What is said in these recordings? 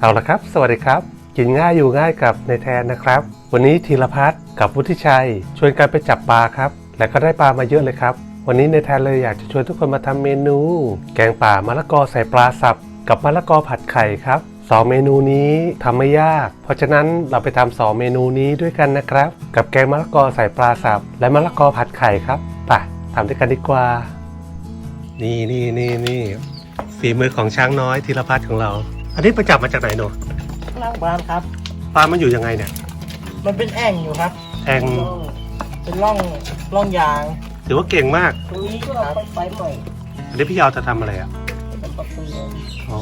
เอาละครับ สวัสดีครับ กินง่ายอยู่ง่ายกับในแทนนะครับ วันนี้ธีรพัฒน์กับวุฒิชัย ชวนกันไปจับปลาครับ และก็ได้ปลามาเยอะเลยครับ วันนี้ในแทนเลยอยากจะชวนทุกคนมาทำเมนู แกงป่ามะละกอใส่ปลาสับ กับมะละกอผัดไข่ครับสองเมนูนี้ทำไม่ยาก เพราะฉะนั้นเราไปทำสองเมนูนี้ด้วยกันนะครับ กับแกงมะละกอใส่ปลาสับ และมะละกอผัดไข่ครับไปทำด้วยกันดีกว่า นี่นี่นี่นี่ฝีมือของช้างน้อยธีรพัฒน์ของเรา อันนี้ไปจับมาจากไหนหนูล่างบ้านครับ ปลามันอยู่ยังไงเนี่ยมันเป็นแอ่งอยู่ครับแองเป็นร่องร่องยางถือว่าเก่งมาก ตรงนี้ก็ไปไฟใหม่อันนี้พี่ยาวจะทำอะไรอะ เป็นปลาเปลือยอ๋อ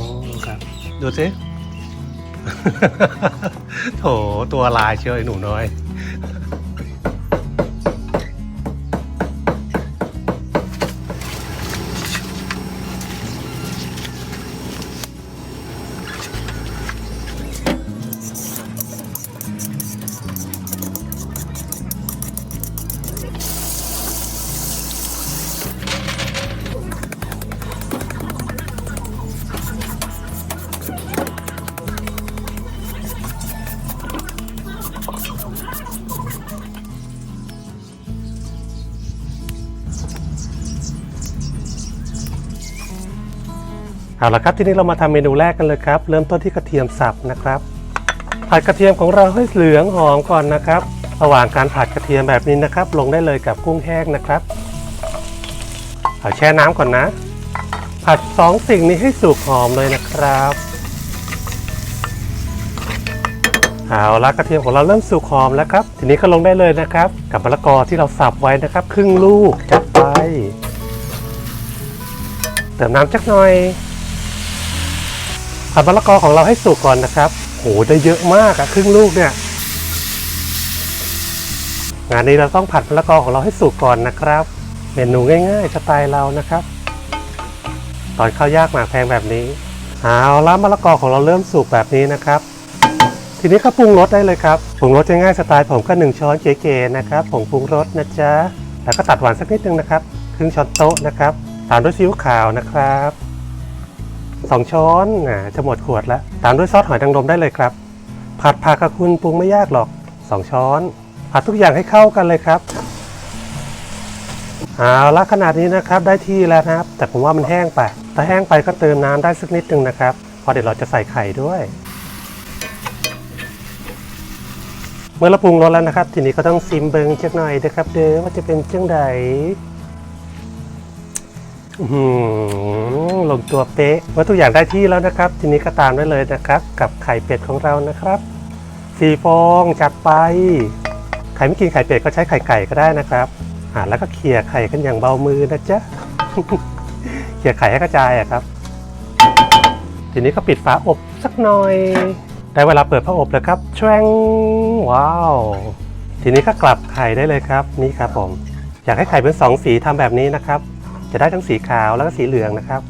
ครับ ดูสิ โถตัวลายเชียวไอ้หนูน้อย เอาละครับทีนี้เรามาทำเมนูแรกกันเลยครับ เริ่มต้นที่กระเทียมสับนะครับ ผัดกระเทียมของเราให้เหลืองหอมก่อนนะครับ ระหว่างการผัดกระเทียมแบบนี้นะครับ ลงได้เลยกับกุ้งแห้งนะครับเอาแช่น้ำก่อนนะ ผัดสองสิ่งนี้ให้สุกหอมเลยนะครับเอาละกระเทียมของเราเริ่มสุกหอมแล้วครับ ทีนี้ก็ลงได้เลยนะครับ กับมะละกอที่เราสับไว้นะครับ ครึ่งลูกจัดไปเติมน้ำจักหน่อย ผัดมะละกอของเราให้สุกก่อนนะครับโหได้เยอะมากอะครึ่งลูกเนี่ย งานนี้เราต้องผัดมะละกอของเราให้สุกก่อนนะครับ เมนูง่ายๆสไตล์เรานะครับ ตอนข้าวยากหมากแพงแบบนี้เอาละมะละกอของเราเริ่มสุกแบบนี้นะครับ ทีนี้ก็ปรุงรสได้เลยครับปรุงรสง่ายๆสไตล์ผมก็หนึ่งช้อนเก๋ๆนะครับผงปรุงรสนะจ๊ะแล้วก็ตัดหวานสักนิดนึงนะครับครึ่งช้อนโต๊ะนะครับ ตามด้วยซีอิ๊วขาวนะครับ สองช้อนอ่าจะหมดขวดแล้ว ตามด้วยซอสหอยนางรมได้เลยครับ ผัดผักกับคุณปรุงไม่ยากหรอกสองช้อน ผัดทุกอย่างให้เข้ากันเลยครับเอาละขนาดนี้นะครับได้ที่แล้วนะครับ แต่ผมว่ามันแห้งไปถ้าแห้งไปก็เติมน้ำได้สักนิดนึงนะครับพราะเดี๋ยวเราจะใส่ไข่ด้วย เมื่อเราปรุงรสแล้วนะครับ ทีนี้ก็ต้องซิมเบิงจักหน่อยนะครับ เด้อว่าจะเป็นจังใดอื้อหือ ลงตัวเป๊ะเมื่อทุกอย่างได้ที่แล้วนะครับ ทีนี้ก็ตามได้เลยนะครับ กับไข่เป็ดของเรานะครับสี่ฟองจัดไปใครไม่กินไข่เป็ดก็ใช้ไข่ไก่ก็ได้นะครับอ่าแล้วก็เขี่ยไข่กันอย่างเบามือนะจ๊ะเขี่ยไข่ให้กระจายอะครับ ทีนี้ก็ปิดฝาอบสักหน่อย ได้เวลาเปิดผ้าอบแล้วครับแชวงว้าว ทีนี้ก็กลับไข่ได้เลยครับ นี่ครับผม อยากให้ไข่เป็นสองสีทำแบบนี้นะครับ จะได้ทั้งสีขาวแล้วก็สีเหลืองนะครับ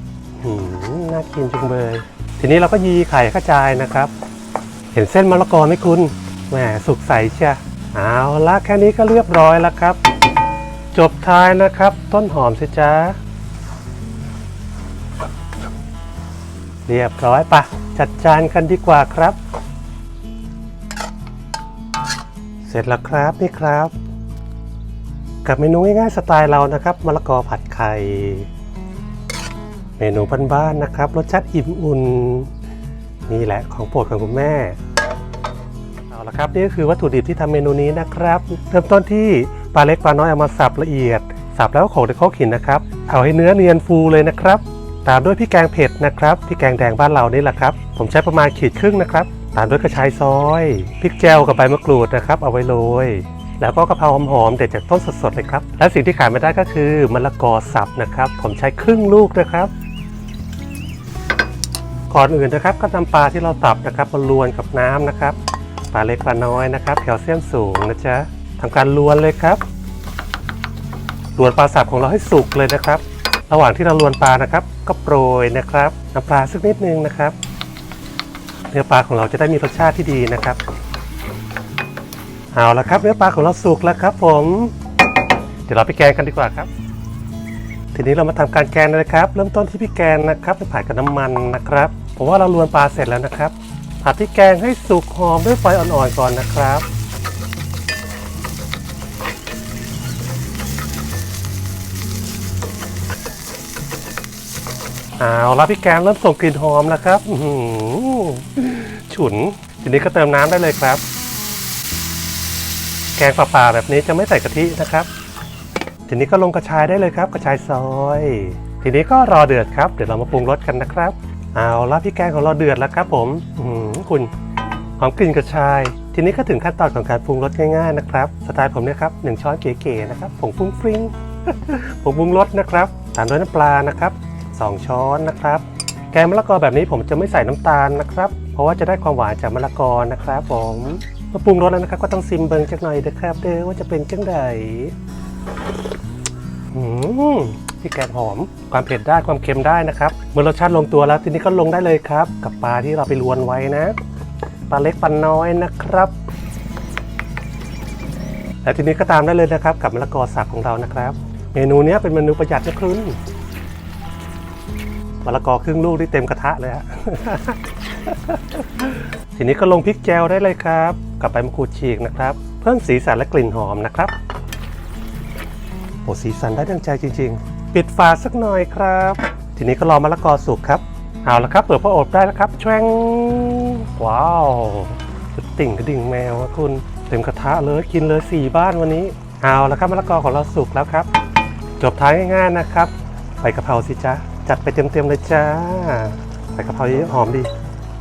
หืมน่ากินจุงเบย ทีนี้เราก็ยีไข่กระจายนะครับ เห็นเส้นมะละกอไหมคุณแหมสุกใสเชียเอาละแค่นี้ก็เรียบร้อยแล้วครับ จบท้ายนะครับ ต้นหอมสิจ้าเรียบร้อยปะจัดจานกันดีกว่าครับ เสร็จแล้วครับนี่ครับ กับเมนูง่ายๆสไตล์เรานะครับมะละกอผัดไข่ เมนูบ้านๆนะครับ รสชาติอิ่มอุ่นนี่แหละของโปรดของคุณแม่เอาละครับนี่ก็คือวัตถุดิบที่ทำเมนูนี้นะครับ เริ่มต้นที่ปลาเล็กปลาน้อยเอามาสับละเอียด สับแล้วก็โขลกในโครกหินนะครับ เอาให้เนื้อเนียนฟูเลยนะครับ ตามด้วยพริกแกงเผ็ดนะครับพริกแกงแดงบ้านเรานี่แหละครับ ผมใช้ประมาณขีดครึ่งนะครับ ตามด้วยกระชายซอยพริกแจวกับใบมะกรูดนะครับ เอาไว้โรย แล้วก็กะเพราหอมๆเด็ดจากต้นสดๆเลยครับ และสิ่งที่ขาดไม่ได้ก็คือมะละกอสับนะครับ ผมใช้ครึ่งลูกนะครับ ก่อนอื่นนะครับก็นำปลาที่เราสับนะครับมาลวนกับน้ำนะครับ ปลาเล็กปลาน้อยนะครับแคลเซียมสูงนะจ๊ะทำการลวนเลยครับลวนปลาสับของเราให้สุกเลยนะครับ ระหว่างที่เราลวนปลานะครับ ก็โปรยนะครับน้ำปลาสักนิดนึงนะครับ เนื้อปลาของเราจะได้มีรสชาติที่ดีนะครับ เอาละครับเนื้อปลาของเราสุกแล้วครับผม เดี๋ยวเราไปแกงกันดีกว่าครับ ทีนี้เรามาทำการแกงเลยนะครับ เริ่มต้นที่พี่แกงนะครับไปผัดกับน้ำมันนะครับผมว่าเราลวนปลาเสร็จแล้วนะครับ ผัดพริกแกงให้สุกหอมด้วยไฟอ่อนๆก่อนนะครับเอาละพริกแกงเริ่มส่งกลิ่นหอมแล้วครับฉุนทีนี้ก็เติมน้ำได้เลยครับ แกงปล่าๆแบบนี้จะไม่ใส่กะทินะครับ ทีนี้ก็ลงกระชายได้เลยครับ กระชายซอย ทีนี้ก็รอเดือดครับ เดี๋ยวเรามาปรุงรสกันนะครับ เอาละพริกแกงของเราเดือดแล้วครับ ผมอื้อหือคุณหอมกลิ่นกระชาย ทีนี้ก็ถึงขั้นตอนของการปรุงรสง่ายๆนะครับ สไตล์ผมเนี่ยครับหนึ่งช้อนเก๋ๆนะครับผงปรุงฟริ้งผงปรุงรสนะครับตามด้วยน้ำปลานะครับสองช้อนนะครับ แกงมะละกอแบบนี้ผมจะไม่ใส่น้ำตาลนะครับ เพราะว่าจะได้ความหวานจากมะละกอนะครับผมมื่อปรุงรสแล้วนะครับก็ต้องซิมเบิงจักหน่อยเด้อครับเด้อว่าจะเป็นจังไดอืมพี่แกงหอม ความเผ็ดได้ความเค็มได้นะครับ เมื่อรสชาติลงตัวแล้วทีนี้ก็ลงได้เลยครับ กับปลาที่เราไปลวนไว้นะปลาเล็กปลาน้อยนะครับและทีนี้ก็ตามได้เลยนะครับ กับมะละกอสับของเรานะครับ เมนูนี้เป็นเมนูประหยัดนะคุณมะละกอครึ่งลูกที่เต็มกระทะเลยฮะ ทีนี้ก็ลงพริกแจวได้เลยครับ กับใบมะกรูดฉีกนะครับ เพิ่มสีสันและกลิ่นหอมนะครับโอ้สีสันได้ดังใจจริง ๆ ปิดฝาสักหน่อยครับ ทีนี้ก็รอมะละกอสุกครับ เอาละครับ เปิดพออบได้แล้วครับแชวงว้าวติ่งกระดิ่งแมวคุณ เต็มกระทะเลยกินเลยสี่บ้านวันนี้ เอาละครับมะละกอของเราสุกแล้วครับ จบท้ายง่ายๆนะครับใบกะเพราสิจ๊ะจัดไปเต็มๆเลยจ้าใบกะเพราเยอะหอมดี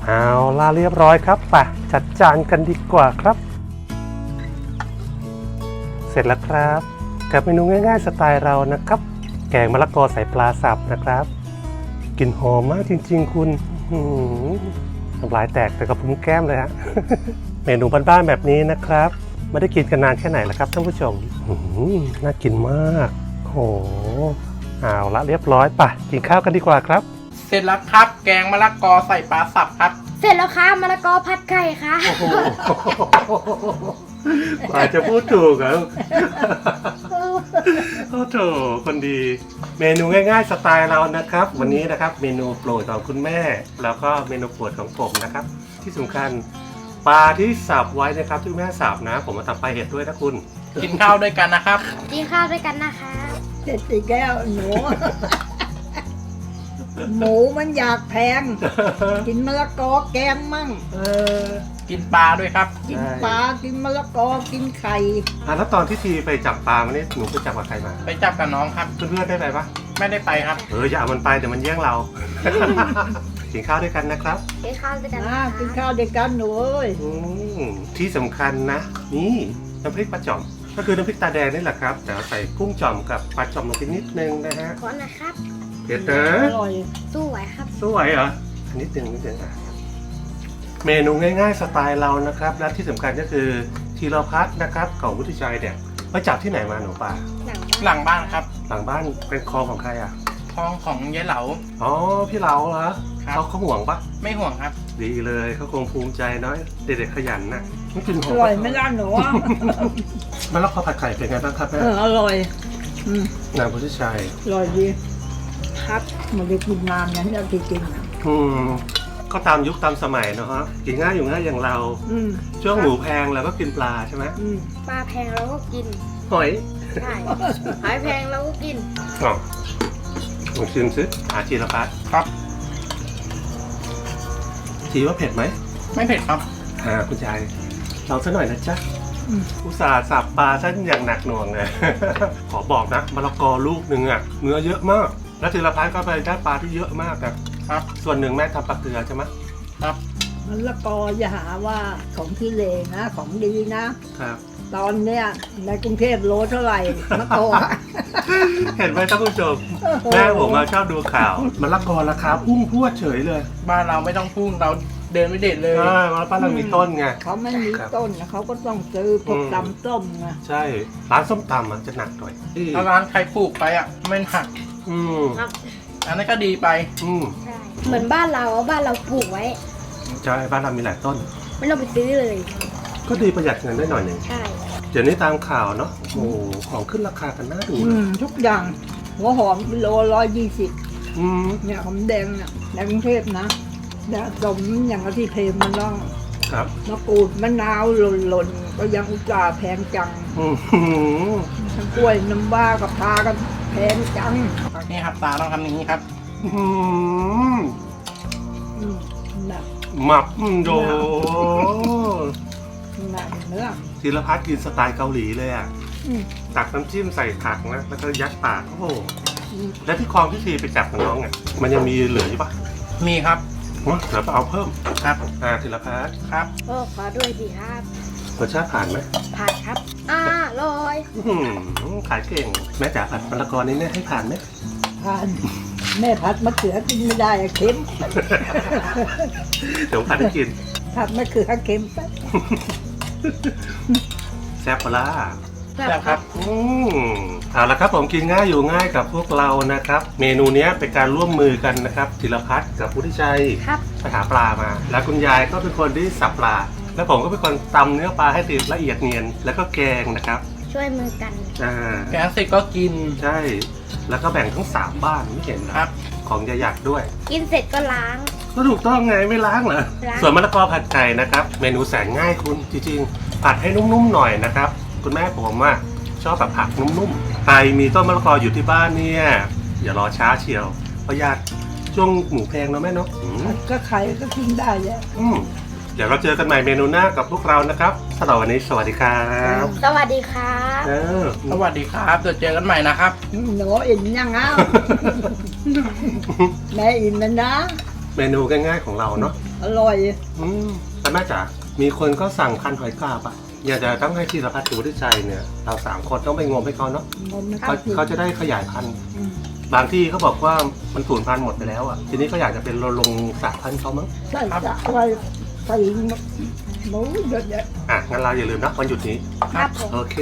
เอาล่าเรียบร้อยครับไปจัดจานกันดีกว่าครับ เสร็จแล้วครับ กับเมนูง่ายๆสไตล์เรานะครับ แกงมะละกอใส่ปลาสับนะครับกลิ่นหอมมากจริง ๆ คุณหือน้ำลายแตกแต่กระพุ้งแก้มเลยฮะเมนูบ้านๆแบบนี้นะครับไม่ได้กินกันนานแค่ไหนแล้วครับท่านผู้ชมหือน่ากินมากโอ้โหเอาละเรียบร้อยไปกินข้าวกันดีกว่าครับ เสร็จแล้วครับ แกงมะละกอใส่ปลาสับครับ เสร็จแล้วค่ะมะละกอผัดไข่ค่ะ โอ้โหกว่าจะพูดถูกเหรอโอ้โถคนดี เมนูง่ายๆสไตล์เรานะครับ วันนี้นะครับเมนูโปรดของคุณแม่ แล้วก็เมนูโปรดของผมนะครับ ที่สำคัญปลาที่สับไว้นะครับที่แม่สับนะ ผมมาทำปลาเห็ดด้วยนะคุณ กินข้าวด้วยกันนะครับ กินข้าวด้วยกันนะคะ เจ็ดสี่แก้วหนู หมูมันอยากแพง กินมะละกอแกงมั่ง เออกินปลาด้วยครับ กินใช่ปลากินมะละกอกินไข่ อะแล้วตอนที่ทีไปจับปลามาเนี่ยหนูไปจับกับใครมาไปจับกับน้องครับ เพื่อนๆได้ไปปะไม่ได้ไปครับ เอออย่าเอามันไปเดี๋ยวมันแย่งเรา กินข้าวด้วยกันนะครับ กินข้าวด้วยกันอ่านะคะกินข้าวเด็กกันหนูเอ้ยอืมที่สำคัญนะ นี่น้ำพริกปลาจ่อม ก็คือน้ำพริกตาแดงนี่แหละครับ แต่เราใส่กุ้งจ่อมกับปลาจ่อมลงไปนิดนึงนะฮะ ขอนะครับ เผ็ดนะอร่อยสู้ไหวครับ สวยเหรออันนิดนึงนิดนึงอะเมนูง่ายๆสไตล์เรานะครับ และที่สำคัญก็คือทีรพัฒน์นะครับของวุฒิชัยเนี่ยไปจับที่ไหนมาหนูป่าหลังบ้านหลังบ้านครับหลังบ้านเป็นคลองของใครอะทองของยายเหลา อ๋อพี่เราเหรอครับ เขาเขาห่วงปะไม่ห่วงครับ ดีเลยเขาคงภูมิใจเนาะเด็กๆขยันนะไม่กินหออมร่อยไหม่ล่ะหนูอะมะละกอผัดไข่เป็นไงบ้างครับแม่เอออร่อย อืมนางพุทธชัย อร่อยดี ครับไมันได้กินนานนั้นเราจริงๆอะอืมก็ตามยุคตามสมัยเนอะฮะกินง่ายอยู่ง่ายอย่างเรา อืมช่วงหมูแพงเราก็กินปลาใช่ไหมอืมปลาแพงเราก็กินหอยใช่หอยแพงเราก็กิน อ๋อลองชิมซิอาจีรพัฒน์ครับทีว่าเผ็ดไหมไม่เผ็ดครับ อ่าคุณยายลองสักหน่อยนะจ๊ะอืมอุตส่าห์สับปลาซะอย่างหนักหน่วงเลยขอบอกนะมะละกอลูกหนึ่งอะเนื้อเยอะมาก แล้วธีรพัฒน์ก็ไปได้ปลาที่เยอะมากนะครับ ส่วนหนึ่งแม่ทำปลาเกลือใช่ไหมครับมะละกออย่าหาว่าของที่เลนะ ของดีนะ ครับ ตอนเนี้ยในกรุงเทพโลเท่าไหร่มะกอ เห็นไหมท่านผู้ชมแม่ผมมาชอบดูข่าวมะละกอราคาพุ่งพรวดเฉยเลยบ้านเราไม่ต้องพุ่งเราเดินไม่เด็ดเลยใช่มะละกอเรามีต้นไง เขาไม่มีครับต้นนะเขาก็ต้องซื้อพวกอืม ตำส้มไงใช่ร้านส้มตำอะจะหนักหน่อย ถ้าร้านใครปลูกไปอะไม่หัก อืมครับอันนั้นก็ดีไป อืมใช่เหมือนบ้านเราอะบ้านเราปลูกไว้ ใช่บ้านเรามีหลายต้น ไม่ต้องไปซื้อเลย ก็ดีประหยัดเงินได้หน่อยหนึ่งใช่ เดี๋ยวนี้ตามข่าวเนาะโอ้โหของขึ้นราคากันน่าดูอืเลยมทุกอย่าง หัวหอมกิโลร้อยยี่สิบอืมเนี่ยหอมแดงเนี่ยในกรุงเทพนะเนี่ยสมอย่างที่เพลงมันร้องครับมะกรูดมะนาวหล่นหล่นๆก็ยังอุตส่าห์แพงจังอื้อหือทั้งกล้วยน้ำว้ากับพากันแพงจัง นี่ครับตาต้องทำอย่างนี้ครับอื้อหืออืมหนักหมับอืมโดหนักเนื้อธีรพัฒน์กินสไตล์เกาหลีเลยอะอืมตักน้ำจิ้มใส่ผักนะแล้วก็ยัดปากโอ้โหอืมแล้วที่คลองที่ทีไปจับกับน้องอะมันยังมีเหลืออยู่ปะมีครับเนอะเดี๋ยวไปเอาเพิ่มครับอ่าธีรพัฒน์ครับก็ขอด้วยสิครับรสชาติผ่านไหมผ่านครับอ่าลอยอื้อหือขายเก่งแม่จ๋าผัดมะละกอนี่เนี่ยให้ผ่านไหม ทาน แม่ผัดมะเขือกินไม่ได้อะเค็ม เดี๋ยวผัดให้กิน ผัดมะเขือเค็มไปแซ่บปะล่ะแบบครับ อืมเอาละครับผมกินง่ายอยู่ง่ายกับพวกเรานะครับ เมนูเนี้ยเป็นการร่วมมือกันนะครับธีรพัฒน์กับพุทธิชัยครับ ไปหาปลามา แล้วคุณยายก็เป็นคนที่สับปลา แล้วผมก็เป็นคนตำเนื้อปลาให้ติดละเอียดเนียน แล้วก็แกงนะครับช่วยมือกัน อ่าแกงเสร็จก็กิน ใช่ แล้วก็แบ่งทั้งสามบ้านไม่เห็นเหรอครับ ของยายหยักด้วย กินเสร็จก็ล้าง ก็ถูกต้องไงไม่ล้างเหรอ ล้าง ส่วนมะละกอผัดไก่นะครับ เมนูแสนง่ายคุณจริงๆ ผัดให้นุ่มๆหน่อยนะครับ คุณแม่ผมอะชอบแบบผักนุ่มๆ ใครมีต้นมะละกออยู่ที่บ้านเนี่ย อย่ารอช้าเชียวประหยัดช่วงหมูแพงเนอะแม่เนาะอืมผัดก็ไข่ก็กินได้แหละอืม เดี๋ยวเราเจอกันใหม่เมนูหน้ากับพวกเรานะครับสำหรับวันนี้สวัสดีครับสวัสดีครับเออสวัสดีครับเดี๋ยวเจอกันใหม่นะครับ หนูอิ่มยังอ้าวแม่อิ่มแล้วนะ เมนูง่ายๆของเราเนาะอร่อยอืมแต่แม่จ๋ามีคนก็สั่งคันหอยกาบอะอยากจะต้องให้ธีรพัฒน์กับวุฒิชัยเนี่ยเราสามคนต้องไปงมให้เขาเนาะมันไม่เขาค่อยกินเขาจะได้ขยายพันธุ์อืมบางที่เขาบอกว่ามันสูญพันธุ์หมดไปแล้วอะทีนี้ก็อยากจะเป็นลงสายพันธุ์เขามั้งใส่จะอะไรใส่หมูเยอะแยะ อะงั้นเราอย่าลืมนะวันหยุดนี้ ครับผม โอเค